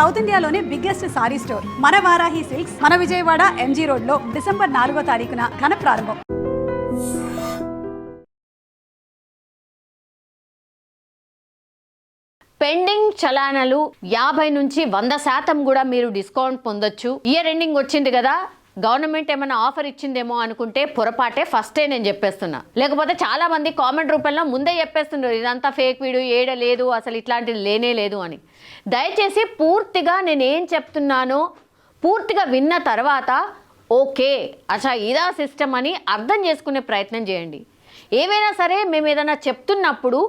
South ఇండియాలోనే biggest sorry store. మన Varahi silks మన విజయవాడ ఎంజీ రోడ్లో డిసెంబర్ నాలుగో తారీఖున ఘన ప్రారంభం. పెండింగ్ చలానాలు యాభై నుంచి వంద శాతం కూడా మీరు డిస్కౌంట్ పొందొచ్చు. ఇయర్ ఎండింగ్ వచ్చింది కదా గవర్నమెంట్ ఏమైనా ఆఫర్ ఇచ్చిందేమో అనుకుంటే పొరపాటే ఫస్టే నేను చెప్పేస్తున్నా. లేకపోతే చాలా మంది కామెంట్ రూపంలో ముందే చెప్పేస్తున్నారు ఇదంతా ఫేక్ వీడియో ఏడ లేదు అసలు ఇట్లాంటిది లేనే లేదు అని. దయచేసి పూర్తిగా నేను ఏం చెప్తున్నానో పూర్తిగా విన్న తర్వాత ఓకే అచ్చా ఇదా సిస్టమ్ అని అర్థం చేసుకునే ప్రయత్నం చేయండి. ఏమైనా సరే మేము ఏదైనా చెప్తున్నప్పుడు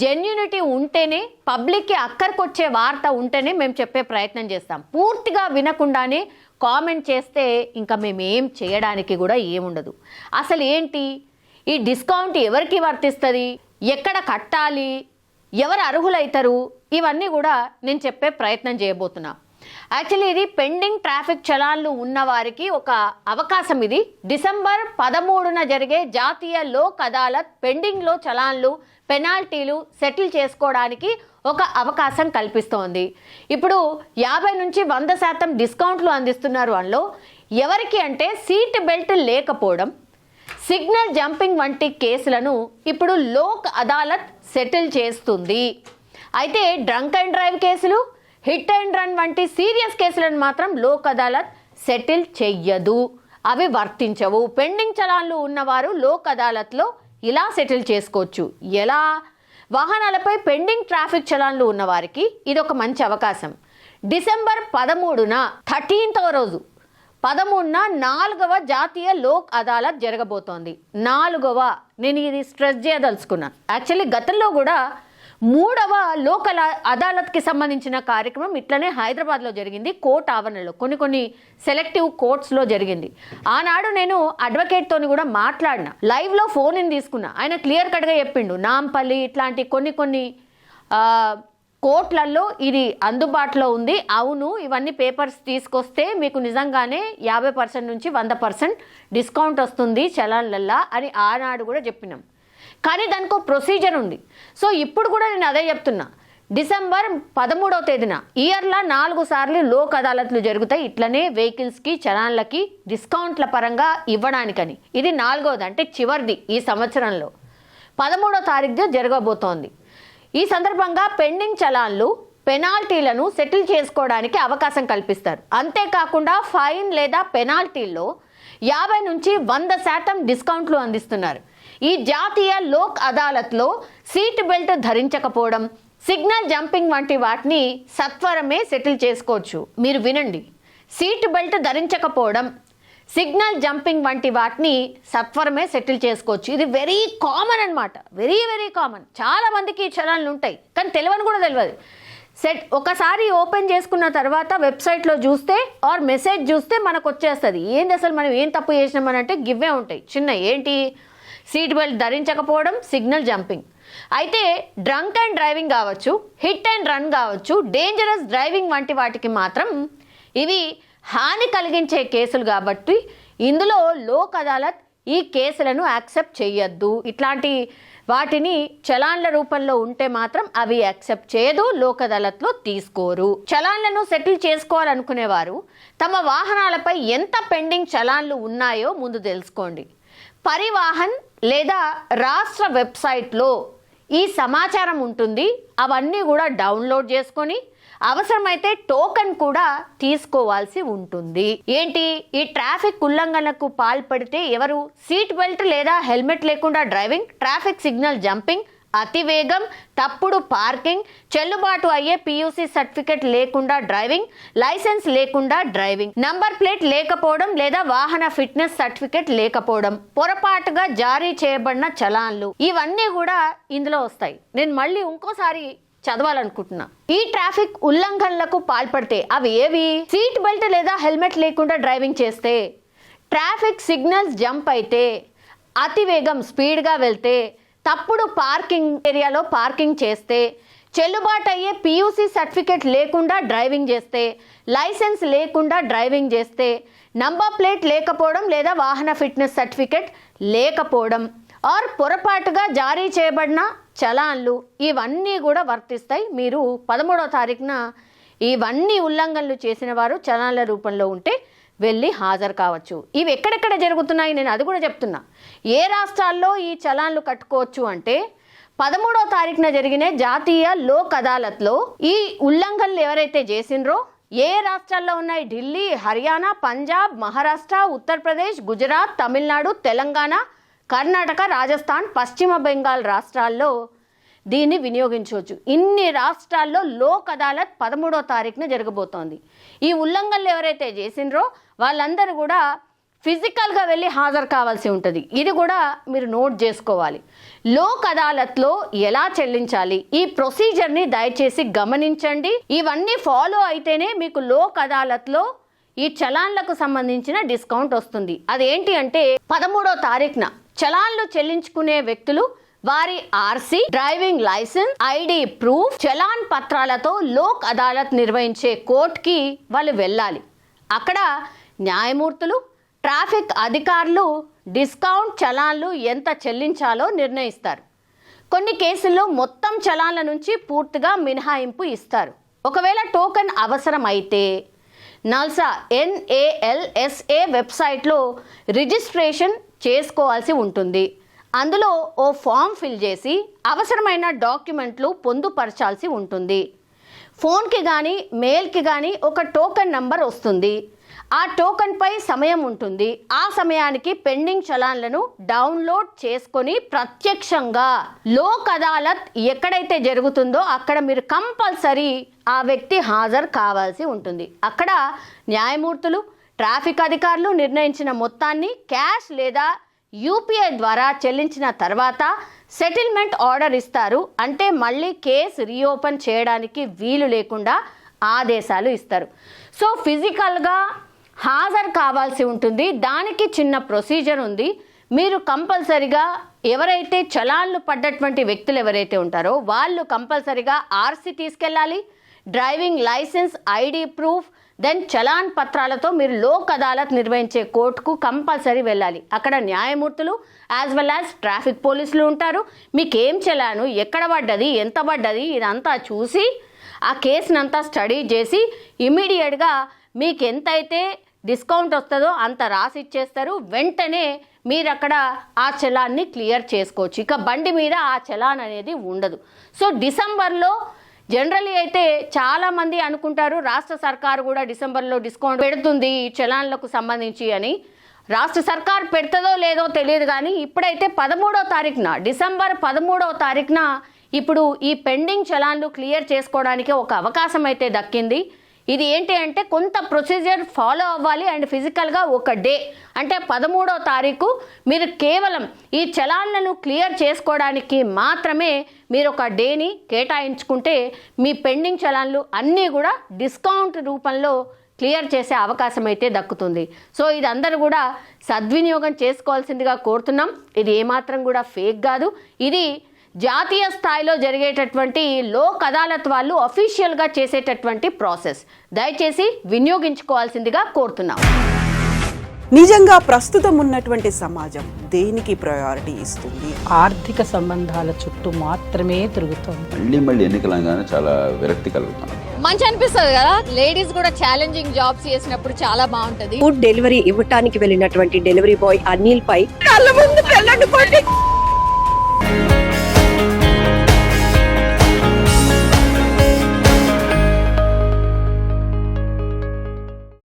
జెన్యునిటీ ఉంటేనే పబ్లిక్కి అక్కడికొచ్చే వార్త ఉంటేనే మేము చెప్పే ప్రయత్నం చేస్తాం. పూర్తిగా వినకుండానే కామెంట్ చేస్తే ఇంకా మేమేం చేయడానికి కూడా ఏముండదు. అసలు ఏంటి? ఈ డిస్కౌంట్ ఎవరికి వర్తిస్తుంది? ఎక్కడ కట్టాలి? ఎవరు అర్హులవుతారు ఇవన్నీ కూడా నేను చెప్పే ప్రయత్నం చేయబోతున్నా. యాక్చువల్లీ ఇది పెండింగ్ ట్రాఫిక్ చలాన్లు ఉన్న వారికి ఒక అవకాశం ఇది. డిసెంబర్ పదమూడున జరిగే జాతీయ లోక్ అదాలత్ పెండింగ్లో చలాన్లు పెనాల్టీలు సెటిల్ చేసుకోవడానికి ఒక అవకాశం కల్పిస్తోంది. ఇప్పుడు యాభై నుంచి వంద శాతం డిస్కౌంట్లు అందిస్తున్నారు అందులో. ఎవరికి అంటే సీట్ బెల్ట్ లేకపోవడం సిగ్నల్ జంపింగ్ వంటి కేసులను ఇప్పుడు లోక్ అదాలత్ సెటిల్ చేస్తుంది. అయితే డ్రంక్ అండ్ డ్రైవ్ కేసులు హిట్ అండ్ రన్ వంటి సీరియస్ కేసులను మాత్రం లోక్ అదాలత్ సెటిల్ చెయ్యదు. అవి వర్తించవు. పెండింగ్ చలాన్లు ఉన్నవారు లోక్ అదాలత్లో ఇలా సెటిల్ చేసుకోవచ్చు. ఎలా? వాహనాలపై పెండింగ్ ట్రాఫిక్ చలాన్లు ఉన్నవారికి ఇది ఒక మంచి అవకాశం. డిసెంబర్ పదమూడున థర్టీన్త్ రోజు పదమూడున నాలుగవ జాతీయ లోక్ అదాలత్ జరగబోతోంది. నాలుగవ. నేను ఇది స్ట్రెస్ చేయదలుచుకున్నాను. యాక్చువల్లీ గతంలో కూడా మూడవ లోకల్ అదాలత్కి సంబంధించిన కార్యక్రమం ఇట్లనే హైదరాబాద్లో జరిగింది. కోర్ట్ ఆవరణలో కొన్ని కొన్ని సెలెక్టివ్ కోర్ట్స్లో జరిగింది. ఆనాడు నేను అడ్వకేట్తోని కూడా మాట్లాడిన. లైవ్లో ఫోన్ ఇన్ తీసుకున్నా. ఆయన క్లియర్ కట్గా చెప్పిండు. నాంపల్లి ఇట్లాంటి కొన్ని కొన్ని ఆ, కోర్టులలో ఇది అందుబాటులో ఉంది. అవును ఇవన్నీ పేపర్స్ తీసుకొస్తే మీకు నిజంగానే యాభై పర్సెంట్ నుంచి వంద పర్సెంట్ డిస్కౌంట్ వస్తుంది చలాన్లల్లా అని ఆనాడు కూడా చెప్పినాం. కానీ దానికి ఒక ప్రొసీజర్ ఉంది. సో ఇప్పుడు కూడా నేను అదే చెప్తున్నా. డిసెంబర్ పదమూడవ తేదీన ఇయర్లో నాలుగు సార్లు లోక్ అదాలత్లు జరుగుతాయి. ఇట్లనే వెహికల్స్కి చలాన్లకి డిస్కౌంట్ల పరంగా ఇవ్వడానికని. ఇది నాలుగవది అంటే చివరిది ఈ సంవత్సరంలో. పదమూడో తారీఖు జరగబోతోంది. ఈ సందర్భంగా పెండింగ్ చలాన్లు పెనాల్టీలను సెటిల్ చేసుకోవడానికి అవకాశం కల్పిస్తారు. అంతేకాకుండా ఫైన్ లేదా పెనాల్టీల్లో యాభై నుంచి వంద శాతం డిస్కౌంట్లు అందిస్తున్నారు. ఈ జాతీయ లోక్ అదాలత్లో సీట్ బెల్ట్ ధరించకపోవడం సిగ్నల్ జంపింగ్ వంటి వాటిని సత్వరమే సెటిల్ చేసుకోవచ్చు. మీరు వినండి. సీట్ బెల్ట్ ధరించకపోవడం సిగ్నల్ జంపింగ్ వంటి వాటిని సత్వరమే సెటిల్ చేసుకోవచ్చు. ఇది వెరీ కామన్ అన్నమాట. Very very common. చాలా మందికి ఈ క్షణాలు ఉంటాయి కానీ తెలియని కూడా తెలియదు సెట్ ఒకసారి ఓపెన్ చేసుకున్న తర్వాత వెబ్సైట్లో చూస్తే ఆర్ మెసేజ్ చూస్తే మనకు వచ్చేస్తుంది ఏంది అసలు మనం ఏం తప్పు చేసినామని అంటే గివ్వే ఉంటాయి. చిన్న ఏంటి? సీట్ బెల్ట్ ధరించకపోవడం సిగ్నల్ జంపింగ్. అయితే డ్రంక్ అండ్ డ్రైవింగ్ కావచ్చు హిట్ అండ్ రన్ కావచ్చు డేంజరస్ డ్రైవింగ్ వంటి వాటికి మాత్రం ఇవి హాని కలిగించే కేసులు కాబట్టి ఇందులో లోక్ అదాలత్ ఈ కేసులను యాక్సెప్ట్ చేయొద్దు ఇట్లాంటి వాటిని చలాన్ల రూపంలో ఉంటే మాత్రం అవి యాక్సెప్ట్ చేయదు లోక్ అదాలత్లో తీసుకోరు. చలాన్లను సెటిల్ చేసుకోవాలనుకునేవారు తమ వాహనాలపై ఎంత పెండింగ్ చలాన్లు ఉన్నాయో ముందు తెలుసుకోండి. పరివాహన్ లేదా రాష్ట్ర వెబ్సైట్లో ఈ సమాచారం ఉంటుంది. అవన్నీ కూడా డౌన్లోడ్ చేసుకొని అవసరమైతే టోకెన్ కూడా తీసుకోవాల్సి ఉంటుంది. ఏంటి? ఈ ట్రాఫిక్ ఉల్లంఘనకు పాల్పడితే ఎవరు? సీట్ బెల్ట్ లేదా హెల్మెట్ లేకుండా డ్రైవింగ్ ట్రాఫిక్ సిగ్నల్ జంపింగ్ అతివేగం తప్పుడు పార్కింగ్ చెల్లుబాటు అయ్యే పియూసీ సర్టిఫికెట్ లేకుండా డ్రైవింగ్ లైసెన్స్ లేకుండా డ్రైవింగ్ నంబర్ ప్లేట్ లేకపోవడం లేదా వాహన ఫిట్నెస్ సర్టిఫికెట్ లేకపోవడం పొరపాటుగా జారీ చేయబడిన చలాన్లు ఇవన్నీ కూడా ఇందులో వస్తాయి. నేను మళ్ళీ ఇంకోసారి చదవాలనుకుంటున్నా. ఈ ట్రాఫిక్ ఉల్లంఘనలకు పాల్పడితే అవి ఏవి? సీట్ బెల్ట్ లేదా హెల్మెట్ లేకుండా డ్రైవింగ్ చేస్తే ట్రాఫిక్ సిగ్నల్స్ జంప్ అయితే అతివేగం స్పీడ్గా వెళ్తే తప్పుడు పార్కింగ్ ఏరియాలో పార్కింగ్ చేస్తే చెల్లుబాటు అయ్యే పియూసీ సర్టిఫికేట్ లేకుండా డ్రైవింగ్ చేస్తే లైసెన్స్ లేకుండా డ్రైవింగ్ చేస్తే నంబర్ ప్లేట్ లేకపోవడం లేదా వాహన ఫిట్నెస్ సర్టిఫికేట్ లేకపోవడం ఆర్ పొరపాటుగా జారీ చేయబడిన చలాన్లు ఇవన్నీ కూడా వర్తిస్తాయి. మీరు పదమూడవ తారీఖున ఇవన్నీ ఉల్లంఘనలు చేసిన వారు చలాన్ల రూపంలో ఉంటే వెళ్ళి హాజరు కావచ్చు. ఇవి ఎక్కడెక్కడ జరుగుతున్నాయి నేను అది కూడా చెప్తున్నా. ఏ రాష్ట్రాల్లో ఈ చలాన్లు కట్టుకోవచ్చు అంటే పదమూడో తారీఖున జరిగిన జాతీయ లోక్ అదాలత్లో ఈ ఉల్లంఘనలు ఎవరైతే చేసిండ్రో ఏ రాష్ట్రాల్లో ఉన్నాయి? ఢిల్లీ హర్యానా పంజాబ్ మహారాష్ట్ర ఉత్తరప్రదేశ్ గుజరాత్ తమిళనాడు తెలంగాణ కర్ణాటక రాజస్థాన్ పశ్చిమ బెంగాల్ రాష్ట్రాల్లో దీన్ని వినియోగించవచ్చు. ఇన్ని రాష్ట్రాల్లో లోక్ అదాలత్ పదమూడో తారీఖున జరగబోతోంది. ఈ ఉల్లంఘనలు ఎవరైతే చేసిండ్రో వాళ్ళందరూ కూడా ఫిజికల్గా వెళ్ళి హాజరు కావాల్సి ఉంటుంది. ఇది కూడా మీరు నోట్ చేసుకోవాలి. లోక్ అదాలత్లో ఎలా చెల్లించాలి? ఈ ప్రొసీజర్ని దయచేసి గమనించండి. ఇవన్నీ ఫాలో అయితేనే మీకు లోక్ అదాలత్లో ఈ చలాన్లకు సంబంధించిన డిస్కౌంట్ వస్తుంది. అదేంటి అంటే పదమూడో తారీఖున చలాన్లు చెల్లించుకునే వ్యక్తులు వారి RC driving licence ID proof challan పత్రాలతో లోక్ అదాలత్ నిర్వహించే కోర్టుకి వాళ్ళు వెళ్ళాలి. అక్కడ న్యాయమూర్తులు ట్రాఫిక్ అధికారులు డిస్కౌంట్ చలాన్లు ఎంత చెల్లించాలో నిర్ణయిస్తారు. కొన్ని కేసుల్లో మొత్తం చలాన్ల నుంచి పూర్తిగా మినహాయింపు ఇస్తారు. ఒకవేళ టోకెన్ అవసరం అయితే నల్సా ఎన్ఏఎల్ఎస్ఏ వెబ్సైట్లో రిజిస్ట్రేషన్ చేసుకోవాల్సి ఉంటుంది. అందులో ఓ ఫామ్ ఫిల్ చేసి అవసరమైన డాక్యుమెంట్లు పొందుపరచాల్సి ఉంటుంది. ఫోన్కి కానీ మెయిల్కి కానీ ఒక టోకెన్ నంబర్ వస్తుంది. ఆ టోకెన్పై సమయం ఉంటుంది. ఆ సమయానికి పెండింగ్ చలాన్లను డౌన్లోడ్ చేసుకొని ప్రత్యక్షంగా లోక్ అదాలత్ ఎక్కడైతే జరుగుతుందో అక్కడ మీరు కంపల్సరీ ఆ వ్యక్తి హాజరు కావాల్సి ఉంటుంది. అక్కడ న్యాయమూర్తులు ట్రాఫిక్ అధికారులు నిర్ణయించిన మొత్తాన్ని క్యాష్ లేదా యూపీఐ ద్వారా చెల్లించిన తర్వాత సెటిల్మెంట్ ఆర్డర్ ఇస్తారు. అంటే మళ్ళీ కేసు రీఓపెన్ చేయడానికి వీలు లేకుండా ఆదేశాలు ఇస్తారు. సో ఫిజికల్గా హాజరు కావాల్సి ఉంటుంది. దానికి చిన్న ప్రొసీజర్ ఉంది. మీరు కంపల్సరిగా ఎవరైతే చలాన్లు పడ్డటువంటి వ్యక్తులు ఎవరైతే ఉంటారో వాళ్ళు కంపల్సరిగా ఆర్సీ తీసుకెళ్ళాలి. Driving licence ID proof then challan పత్రాలతో మీరు లోక్ అదాలత్ నిర్వహించే కోర్టుకు కంపల్సరీ వెళ్ళాలి. అక్కడ న్యాయమూర్తులు యాజ్ వెల్ యాజ్ ట్రాఫిక్ పోలీసులు ఉంటారు. మీకు ఏం చలాను? ఎక్కడ పడ్డది? ఎంత పడ్డది? ఇదంతా చూసి ఆ కేసునంతా స్టడీ చేసి ఇమీడియట్గా మీకు ఎంతైతే డిస్కౌంట్ వస్తుందో అంత రాసి ఇచ్చేస్తారు వెంటనే మీరు అక్కడ ఆ చలాన్ని క్లియర్ చేసుకోవచ్చు. ఇక బండి మీద ఆ చలాన్ అనేది ఉండదు. సో డిసెంబర్లో జనరల్లీ అయితే చాలా మంది అనుకుంటారు రాష్ట్ర సర్కారు కూడా డిసెంబర్లో డిస్కౌంట్ పెడుతుంది ఈ చలాన్లకు సంబంధించి అని. రాష్ట్ర సర్కార్ పెడుతుందో లేదో తెలియదు కానీ ఇప్పుడైతే పదమూడో తారీఖున డిసెంబర్ పదమూడవ తారీఖున ఇప్పుడు ఈ పెండింగ్ చలాన్లు క్లియర్ చేసుకోవడానికి ఒక అవకాశం అయితే దక్కింది. ఇది ఏంటి అంటే కొంత ప్రొసీజర్ ఫాలో అవ్వాలి అండ్ ఫిజికల్గా ఒక డే. అంటే పదమూడో తారీఖు మీరు కేవలం ఈ చలాన్లను క్లియర్ చేసుకోవడానికి మాత్రమే మీరు ఒక డేని కేటాయించుకుంటే మీ పెండింగ్ చలాన్లు అన్నీ కూడా డిస్కౌంట్ రూపంలో క్లియర్ చేసే అవకాశం అయితే దక్కుతుంది. సో ఇది అందరూ కూడా సద్వినియోగం చేసుకోవాల్సిందిగా కోరుతున్నాం. ఇది ఏమాత్రం కూడా ఫేక్ కాదు. ఇది జాతీయ స్థాయిలో జరిగేటటువంటి లోక్ అదాలత్ వాళ్ళు అఫీషియల్గా చేసేటటువంటి ప్రాసెస్. దయచేసి వినియోగించుకోవాల్సిందిగా కోరుతున్నాం. నిజంగా ప్రస్తుతం ఉన్నటువంటి సమాజం దేనికి ప్రయారిటీ ఇస్తుంది? ఆర్థిక సంబంధాల చుట్టూ మాత్రమే తిరుగుతోంది. మళ్ళీ మళ్ళీ ఎన్నికలంగానే చాలా విరక్తి మంచి అనిపిస్తుంది కదా? లేడీస్ కూడా ఛాలెంజింగ్ జాబ్స్ చేసినప్పుడు చాలా బాగుంటది. ఫుడ్ డెలివరీ ఇవ్వటానికి వెళ్ళినటువంటి డెలివరీ బాయ్ అనిల్ పై కళ్ళ ముందు పెళ్ళండి